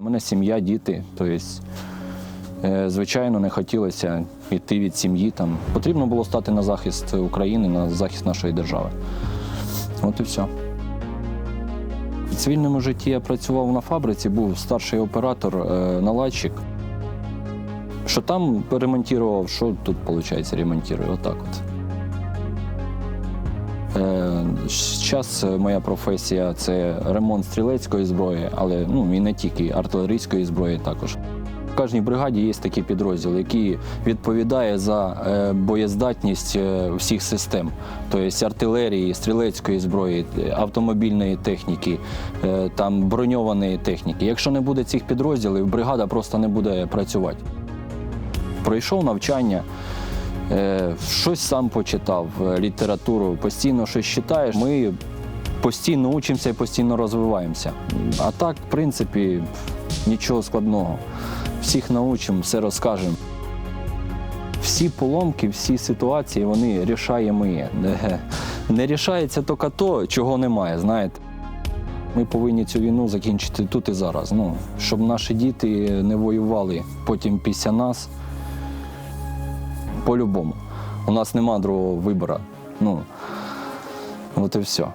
У мене сім'я, діти. Тобто, е, звичайно, не хотілося йти від сім'ї. Там. Потрібно було стати на захист України, на захист нашої держави. От і все. В цивільному житті я працював на фабриці, був старший оператор, е, наладчик. Що там ремонтував, що тут, виходить, ремонтую. Отак от. Зараз моя професія це ремонт стрілецької зброї, але ну, і не тільки артилерійської зброї також. В кожній бригаді є такий підрозділ, який відповідає за е, боєздатність е, всіх систем, тобто артилерії, стрілецької зброї, е, автомобільної техніки, е, там броньованої техніки. Якщо не буде цих підрозділів, бригада просто не буде працювати. Пройшов навчання, е, щось сам почитав, е, літературу, постійно щось читаєш. Ми постійно учимося і постійно розвиваємося. А так, в принципі, нічого складного. Всіх научимо, все розкажемо. Всі поломки, всі ситуації, вони рішаємо ми. Не, не рішається тільки то, чого немає, знаєте. Ми повинні цю війну закінчити тут і зараз. Ну, щоб наші діти не воювали потім після нас. По-любому. У нас нема другого вибору. Ну, от і все.